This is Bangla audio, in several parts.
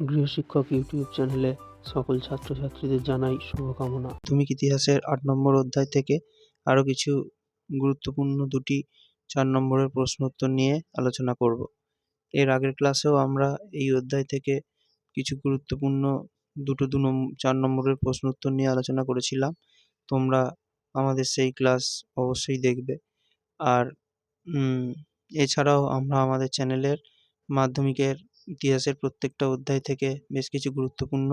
গৃহশিক্ষক ইউটিউব চ্যানেলে সকল ছাত্রছাত্রীদের জানাই শুভকামনা। প্রাথমিক ইতিহাসের আট নম্বর অধ্যায় থেকে আরও কিছু গুরুত্বপূর্ণ দুটি চার নম্বরের প্রশ্ন উত্তর নিয়ে আলোচনা করব? এর আগের ক্লাসেও আমরা এই অধ্যায় থেকে কিছু গুরুত্বপূর্ণ দুটো দু চার নম্বরের প্রশ্ন উত্তর নিয়ে আলোচনা করেছিলাম। তোমরা আমাদের সেই ক্লাস অবশ্যই দেখবে। আর এছাড়াও আমরা আমাদের চ্যানেলের মাধ্যমিকের ইতিহাসের প্রত্যেকটা অধ্যায় থেকে বেশ কিছু গুরুত্বপূর্ণ,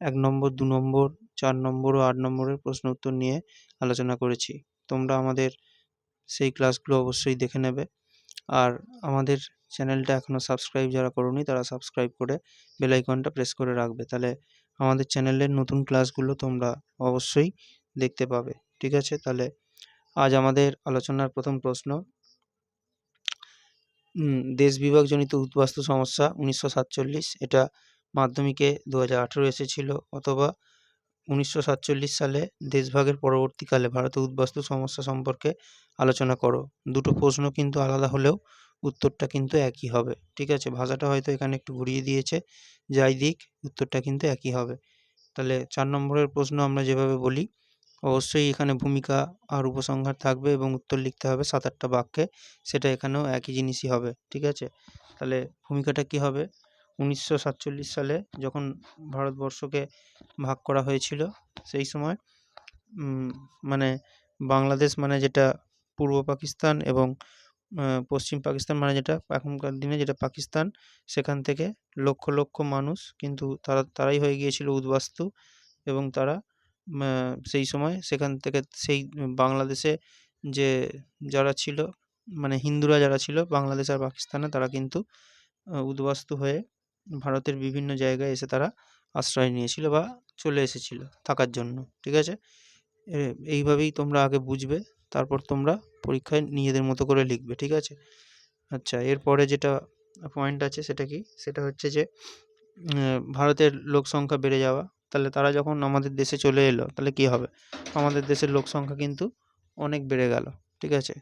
এক নম্বর, দু নম্বর, চার নম্বর ও আট নম্বরের প্রশ্ন উত্তর নিয়ে আলোচনা করেছি। তোমরা আমাদের সেই ক্লাসগুলো অবশ্যই দেখে নেবে। আর আমাদের চ্যানেলটা এখনও সাবস্ক্রাইব যারা করোনি, তারা সাবস্ক্রাইব করে বেল আইকনটা প্রেস করে রাখবে। তাহলে আমাদের চ্যানেলের নতুন ক্লাসগুলো তোমরা অবশ্যই দেখতে পাবে। ঠিক আছে? তাহলে আজ আমাদের আলোচনার প্রথম প্রশ্ন দেশ বিভাগজনিত উদ্বাস্তু সমস্যা উনিশশো সাতচল্লিশ। এটা মাধ্যমিকে দু হাজার আঠেরো এসেছিল অথবা উনিশশো সাতচল্লিশ সালে দেশভাগের পরবর্তীকালে ভারতে উদ্বাস্তু সমস্যা সম্পর্কে আলোচনা করো। দুটো প্রশ্ন কিন্তু আলাদা হলেও উত্তরটা কিন্তু একই হবে। ঠিক আছে? ভাষাটা হয়তো এখানে একটু ঘুরিয়ে দিয়েছে। যাই দিক, উত্তরটা কিন্তু একই হবে। তাহলে চার নম্বরের প্রশ্ন আমরা যেভাবে বলি অবশ্যই এখানে ভূমিকা আর উপসংহার থাকবে এবং উত্তর লিখতে হবে সাত আটটা বাক্যে। সেটা এখানেও একই জিনিসই হবে, ঠিক আছে? তাহলে ভূমিকাটা কি হবে? উনিশশো সাতচল্লিশ সালে যখন ভারতবর্ষকে ভাগ করা হয়েছিল, সেই সময় মানে বাংলাদেশ মানে যেটা পূর্ব পাকিস্তান এবং পশ্চিম পাকিস্তান মানে যেটা এখনকার দিনে যেটা পাকিস্তান, সেখান থেকে লক্ষ লক্ষ মানুষ কিন্তু তারা, তারাই হয়ে গিয়েছিল উদ্বাস্তু এবং তারা সেই সময় সেখান থেকে সেই বাংলাদেশে যে যারা ছিল মানে হিন্দুরা যারা ছিল বাংলাদেশ আর পাকিস্তানে, তারা কিন্তু উদ্বাস্তু হয়ে ভারতের বিভিন্ন জায়গায় এসে তারা আশ্রয় নিয়েছিল বা চলে এসেছিল থাকার জন্য, ঠিক আছে? এইভাবেই তোমরা আগে বুঝবে, তারপর তোমরা পরীক্ষায় নিজেদের মতো করে লিখবে, ঠিক আছে? আচ্ছা এরপরে যেটা পয়েন্ট আছে সেটা কি? সেটা হচ্ছে যে ভারতের লোক সংখ্যা বেড়ে যাওয়া তাহলে তারা যখন আমাদের দেশে চলে এলো, তাহলে কি হবে? আমাদের দেশের লোক সংখ্যা কিন্তু অনেক বেড়ে গেল, ঠিক আছে?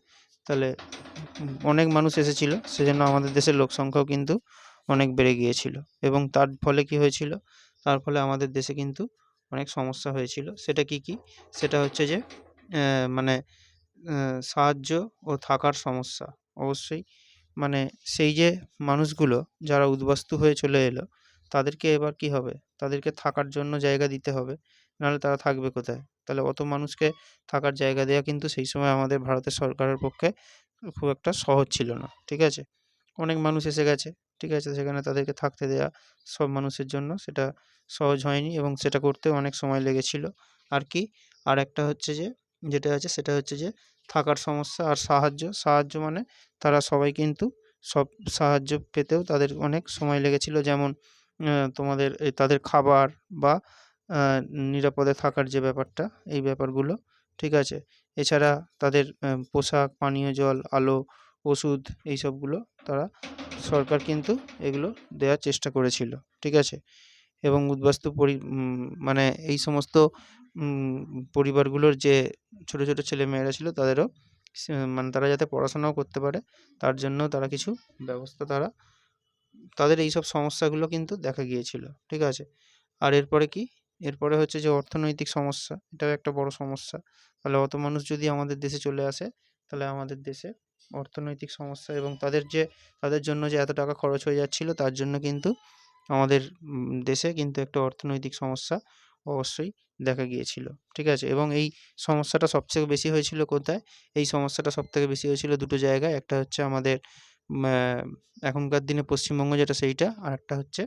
তাহলে অনেক মানুষ এসেছিল, সেজন্য আমাদের দেশের লোক সংখ্যাও কিন্তু অনেক বেড়ে গিয়েছিল। এবং তার ফলে কি হয়েছিল? তার ফলে আমাদের দেশে কিন্তু অনেক সমস্যা হয়েছিল। সেটা কি কি? সেটা হচ্ছে যে মানে সাহায্য ও থাকার সমস্যা। অবশ্যই মানে সেই যে মানুষগুলো যারা উদ্বাস্তু হয়ে চলে এলো তাদেরকে এবার কি হবে? তাদেরকে থাকার জন্য জায়গা দিতে হবে। নাহলে তারা থাকবে কোথায়? তাহলে অত মানুষকে থাকার জায়গা দেওয়া কিন্তু সেই সময় আমাদের ভারতের সরকারের পক্ষে খুব একটা সহজ ছিল না। ঠিক আছে? অনেক মানুষ এসে গেছে। ঠিক আছে? সেখানে তাদেরকে থাকতে দেওয়া সব মানুষের জন্য সেটা সহজ হয়নি এবং সেটা করতে অনেক সময় লেগেছিল। আর কি? আর একটা হচ্ছে যে, যেটা আছে সেটা হচ্ছে যে, থাকার সমস্যা আর সাহায্য। সাহায্য মানে তারা সবাই কিন্তু সব সাহায্য পেতেও তাদের অনেক সময় লেগেছিল। যেমন তোমাদের এই তাদের খাবার বা নিরাপদে থাকার যে ব্যাপারটা, এই ব্যাপারগুলো, ঠিক আছে? এছাড়া তাদের পোশাক, পানীয় জল, আলো, ওষুধ, এই সবগুলো তারা সরকার কিন্তু এগুলো দেওয়ার চেষ্টা করেছিল, ঠিক আছে? এবং উদ্বাস্তু পরি মানে এই সমস্ত পরিবারগুলোর যে ছোট ছোট ছেলেমেয়েরা ছিল তাদেরও মানে তারা যাতে পড়াশোনাও করতে পারে, তার জন্য তারা কিছু ব্যবস্থা তারা তাদের এই সব সমস্যাগুলো কিন্তু দেখা গিয়েছিল, ঠিক আছে? আর এরপরে কি? এরপরে হচ্ছে যে অর্থনৈতিক সমস্যা, এটাও একটা বড় সমস্যা। তাহলে অত মানুষ যদি আমাদের দেশে চলে আসে, তাহলে আমাদের দেশে অর্থনৈতিক সমস্যা এবং তাদের যে, তাদের জন্য যে এত টাকা খরচ হয়ে যাচ্ছিল, তার জন্য কিন্তু আমাদের দেশে কিন্তু একটা অর্থনৈতিক সমস্যা অবশ্যই দেখা গিয়েছিল, ঠিক আছে? এবং এই সমস্যাটা সবথেকে বেশি হয়েছিল কোথায়? এই সমস্যাটা সবথেকে বেশি হয়েছিল দুটো জায়গায়, একটা হচ্ছে আমাদের এখনকার দিনে পশ্চিমবঙ্গ যেটা সেইটা, আর একটা হচ্ছে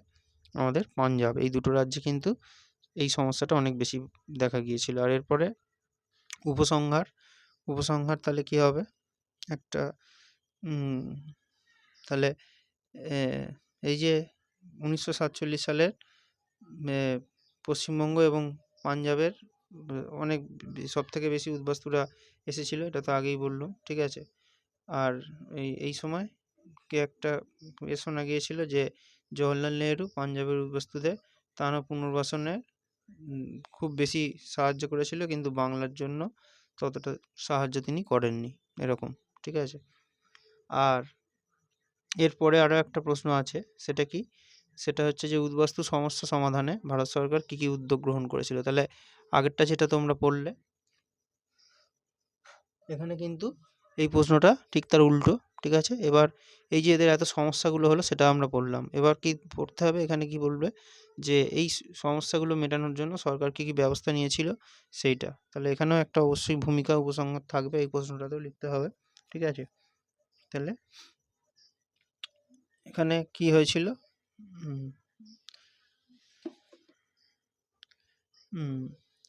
আমাদের পাঞ্জাব। এই দুটো রাজ্যে কিন্তু এই সমস্যাটা অনেক বেশি দেখা গিয়েছিল। আর এরপরে উপসংহার উপসংহার তাহলে কি হবে? একটা তাহলে এই যে উনিশশো সাতচল্লিশ সালের পশ্চিমবঙ্গ এবং পাঞ্জাবের অনেক সব থেকে বেশি উদ্বাস্তুরা এসেছিল, এটা তো আগেই বললাম, ঠিক আছে? আর এই এই সময় কে একটা এ শোনা গিয়েছিল যে জওহরলাল নেহেরু পাঞ্জাবের উদ্বাস্তুদের ত্রাণ ও পুনর্বাসনে খুব বেশি সাহায্য করেছিল কিন্তু বাংলার জন্য ততটা সাহায্য তিনি করেননি এরকম, ঠিক আছে? আর এরপরে আরও একটা প্রশ্ন আছে, সেটা কি? সেটা হচ্ছে যে উদ্বাস্তু সমস্যা সমাধানে ভারত সরকার কী কী উদ্যোগ গ্রহণ করেছিল? তাহলে আগেরটা যেটা তোমরা পড়লে, এখানে কিন্তু এই প্রশ্নটা ঠিক তার উল্টো। ঠিক আছে? এবার এই যে এদের এত সমস্যাগুলো হলো সেটা আমরা পড়লাম এবার কি পড়তে হবে? এখানে কি বলবে? যে এই সমস্যাগুলো মেটানোর জন্য সরকার কী কী ব্যবস্থা নিয়েছিল? সেইটা। তাহলে এখানেও একটা অবশ্যই ভূমিকা উপসংহার থাকবে এই প্রশ্নটাতেও লিখতে হবে। ঠিক আছে? তাহলে এখানে কি হয়েছিল?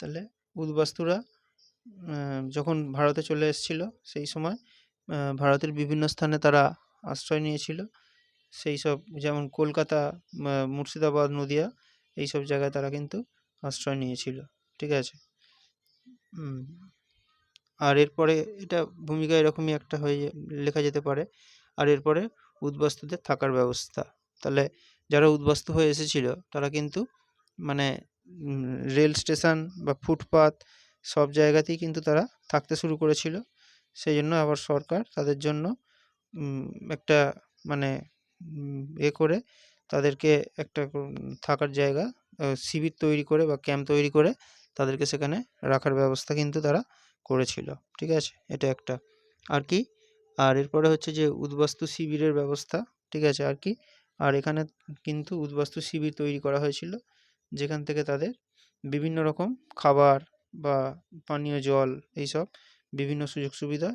তাহলে উদ্বাস্তুরা যখন ভারতে চলে এসেছিল সেই সময় ভারতের বিভিন্ন স্থানে তারা আশ্রয় নিয়েছিল। সেই সব যেমন কলকাতা মুর্শিদাবাদ, নদিয়া, এই সব জায়গায় তারা কিন্তু আশ্রয় নিয়েছিল। ঠিক আছে? আর এরপরে এটা ভূমিকা এরকমই একটা হয়ে লেখা যেতে পারে। আর এরপরে উদ্বাস্তুদের থাকার ব্যবস্থা। তাহলে যারা উদ্বাস্তু হয়ে এসেছিল, তারা কিন্তু মানে রেল স্টেশন বা ফুটপাত সব জায়গাতেই কিন্তু তারা থাকতে শুরু করেছিল। সেই জন্য আবার সরকার তাদের জন্য একটা মানে এ করে তাদেরকে একটা থাকার জায়গা শিবির তৈরি করে বা ক্যাম্প তৈরি করে তাদেরকে সেখানে রাখার ব্যবস্থা কিন্তু তারা করেছিল। ঠিক আছে? এটা একটা। আর কি? আর এরপরে হচ্ছে যে উদ্বাস্তু শিবিরের ব্যবস্থা, ঠিক আছে? আর কি? আর এখানে কিন্তু উদ্বাস্তু শিবির তৈরি করা হয়েছিল, যেখান থেকে তাদের বিভিন্ন রকম খাবার বা পানীয় জল, এইসব বিভিন্ন সুযোগ সুবিধা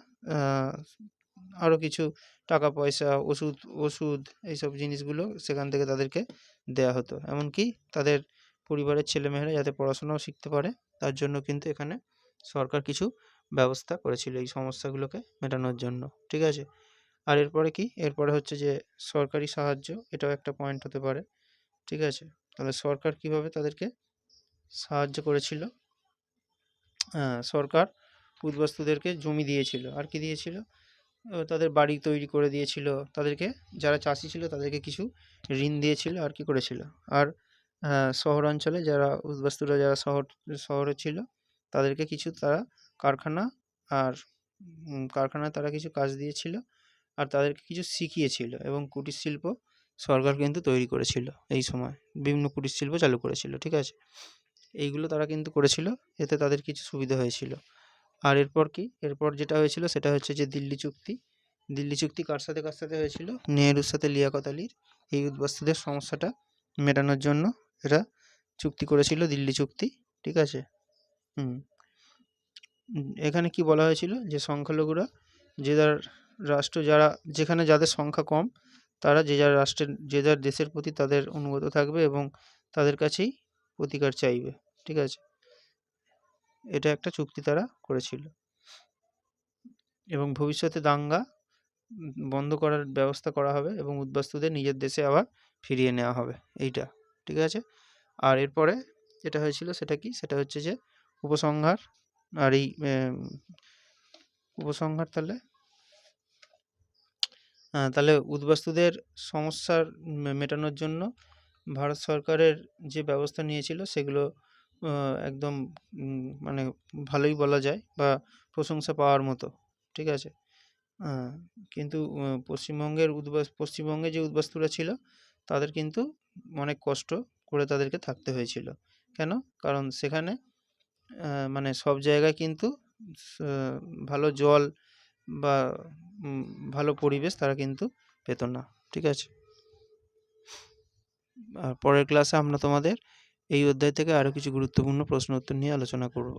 আরও কিছু টাকা পয়সা ওষুধ ওষুধ এইসব জিনিসগুলো সেখান থেকে তাদেরকে দেয়া হতো। এমনকি তাদের পরিবারের ছেলেমেয়েরা যাতে পড়াশোনাও শিখতে পারে, তার জন্য কিন্তু এখানে সরকার কিছু ব্যবস্থা করেছিল এই সমস্যাগুলোকে মেটানোর জন্য, ঠিক আছে? আর এরপরে কি? এরপরে হচ্ছে যে সরকারি সাহায্য, এটাও একটা পয়েন্ট হতে পারে, ঠিক আছে? তাহলে সরকার কীভাবে তাদেরকে সাহায্য করেছিল? সরকার উদ্বাস্তুদেরকে জমি দিয়েছিল। আর কি দিয়েছিল? তাদের বাড়ি তৈরি করে দিয়েছিল। তাদেরকে যারা চাষি ছিল তাদেরকে কিছু ঋণ দিয়েছিল আর কি করেছিল। আর শহরাঞ্চলে যারা উদ্বাস্তুরা যারা শহর, শহরে ছিল তাদেরকে কিছু তারা কারখানা আর কারখানায় তারা কিছু কাজ দিয়েছিল আর তাদেরকে কিছু শিখিয়েছিল এবং কুটির শিল্প সরকার কিন্তু তৈরি করেছিল এই সময়। বিভিন্ন কুটির শিল্প চালু করেছিল, ঠিক আছে? এইগুলো তারা কিন্তু করেছিল, এতে তাদের কিছু সুবিধা হয়েছিল। আর এরপর কি? এরপর যেটা হয়েছিল সেটা হচ্ছে যে দিল্লি চুক্তি। দিল্লি চুক্তি কার সাথে কার সাথে হয়েছিল? নেহরুর সাথে লিয়াকত আলীর। এই উদ্বাস্তুদের সমস্যাটা মেটানোর জন্য এরা চুক্তি করেছিল, দিল্লি চুক্তি, ঠিক আছে? হুম। এখানে কি বলা হয়েছিল? যে সংখ্যালঘুরা যে যার রাষ্ট্র, যারা যেখানে যাদের সংখ্যা কম, তারা যে যার রাষ্ট্রের, যে যার দেশের প্রতি তাদের অনুগত থাকবে এবং তাদের কাছেই প্রতিকার চাইবে, ঠিক আছে? এটা একটা চুক্তি তারা করেছিল। এবং ভবিষ্যতে দাঙ্গা বন্ধ করার ব্যবস্থা করা হবে এবং উদ্বাস্তুদের নিজের দেশে আবার ফিরিয়ে নেওয়া হবে। এইটা ঠিক আছে? আর এরপরে যেটা হয়েছিল সেটা কি? সেটা হচ্ছে যে উপসংহার আর এই উপসংহার তাহলে? হ্যাঁ, তাহলে উদ্বাস্তুদের সমস্যার মেটানোর জন্য ভারত সরকারের যে ব্যবস্থা নিয়েছিল সেগুলো একদম মানে ভালোই বলা যায় বা প্রশংসা পাওয়ার মতো, ঠিক আছে? কিন্তু পশ্চিমবঙ্গের উদ্বাস, পশ্চিমবঙ্গে যে উদ্বাস্তুরা ছিল, তাদের কিন্তু অনেক কষ্ট করে তাদেরকে থাকতে হয়েছিল। কেন? কারণ সেখানে মানে সব জায়গায় কিন্তু ভালো জল বা ভালো পরিবেশ তারা কিন্তু পেত না, ঠিক আছে? আর পরের ক্লাসে আমরা তোমাদের এই অধ্যায় থেকে আরও কিছু গুরুত্বপূর্ণ প্রশ্ন উত্তর নিয়ে আলোচনা করব।